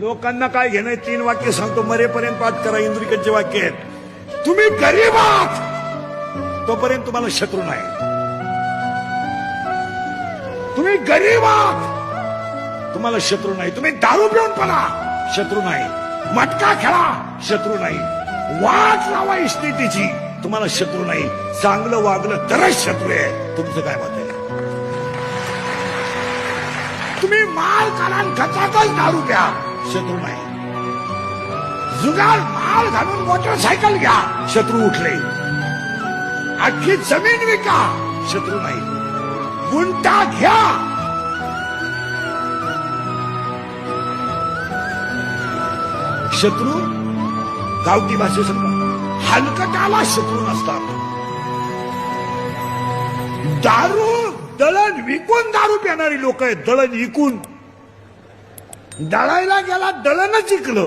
लोकांना काय घेणं तीन वाक्य सांगतो. मरेपर्यंत पाठ करा. इंद्रिकांचे वाक्य आहेत. तुम्ही गरीब आहात. तोपर्यंत तुम्हाला शत्रू नाही. तुम्ही गरीब आहात. तुम्हाला शत्रू नाही. तुम्ही दारू पिऊन पडा शत्रू नाही. मटका खेळा. शत्रू नाही. वाट लावा इस्थितीची तुम्हाला शत्रू नाही. चांगलं वागलं तरच शत्रू आहे. तुमचं काय मत आहे? तुम्ही माल काढा खचातच दारू प्या. शत्रू नाही. जुगार माल घालून मोटरसायकल घ्या. शत्रू उठले. अख्खी जमीन विका. शत्रू नाही. गुंटा घ्या. शत्रू गावठी भाषेसारखा हलकटाला शत्रू नसतात. दारू दळण विकून दारू पिणारी लोक आहेत. दळण विकून दळायला गेला दळणच जिंकलं.